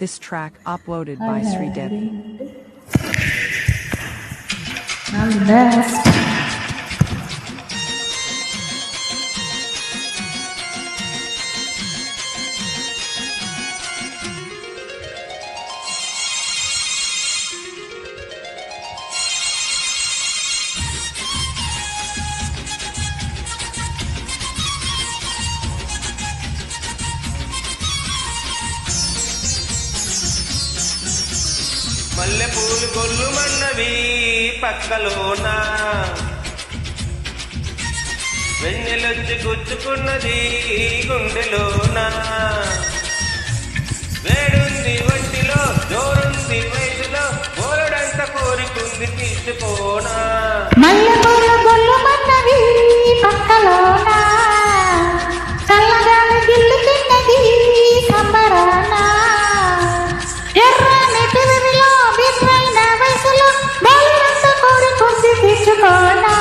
This track uploaded by Sri Devi. I'm the best. మల్లె పూలు గొల్లు మన్నవి పక్కలోన. వెన్నెలొచ్చి గుచ్చుకున్నది గుండెలోన. వేడుంది ఒంటిలో జోరుంది వయసులో బోరుడంత కోరికుంది తీసుకోనా మల్లె పూలు గొల్లు మన్నవి పక్కలోనా. కోరుకుంది తెచ్చుకోనా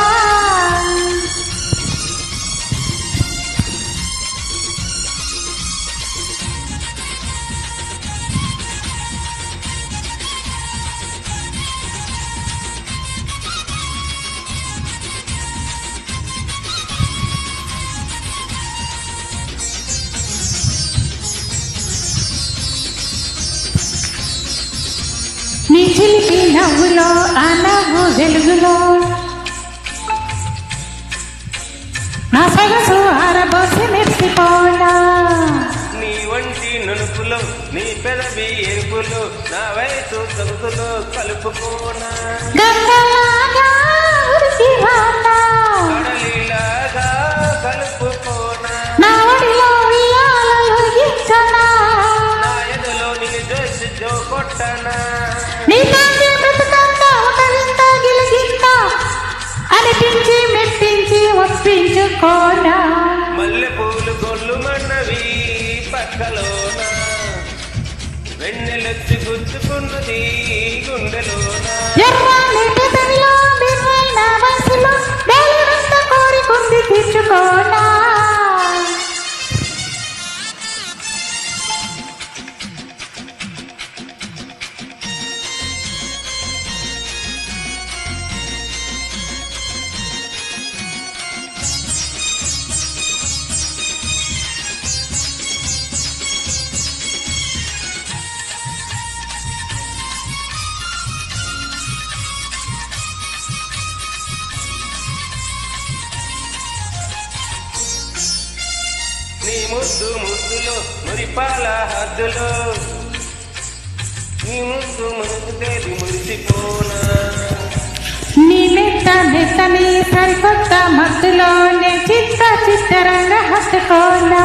నీ చిలిపి నవ్వులో ఆ నవ్వు వెలుగులో నా సగసు ఆరబోసి మెరిసిపోనా నీ వంటి నునుపులో నీ పెదవి ఎరుపులో నా వయసు సొగసులో కలుపుకోనా? పక్కలోన వెన్నెలొచ్చి గుచ్చుకున్నది గుండెలోన? ముద్దు ముద్దులో మురిపాల హద్దులో నీ ముద్దు మనసు తేలి మురిసిపోనా? నీ మెత్త మెత్తని సరికొత్త మత్తులోనే చిత్త చిత్తరంగ హత్తుకోనా?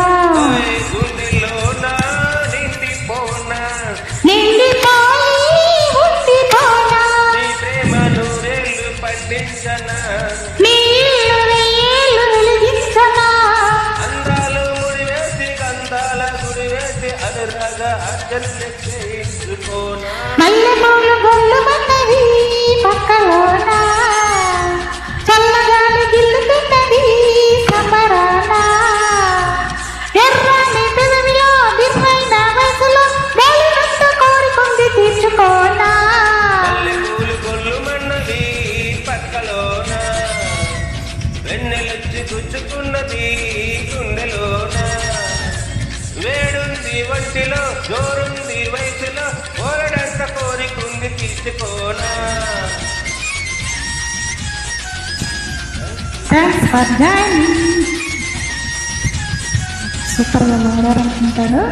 అనురాగ అర్జన చేసుకోనా పక్కలోన. చల్లగాలి గిల్లుతున్నది సంబరాన. ఎర్రని పెదవిలో బిర్రైన వయసులో బేలనంత కోరికుంది మన్నది పక్కలోన. వెన్నెలొచ్చి గుచ్చుకున్నది గుండెలు వేడుంది జోరుంది వయసులో ఓరడంత కోరికుంది తీసుకోనా థ్యాంక్స్ ఫర్ జాయినింగ్ సూపర్గా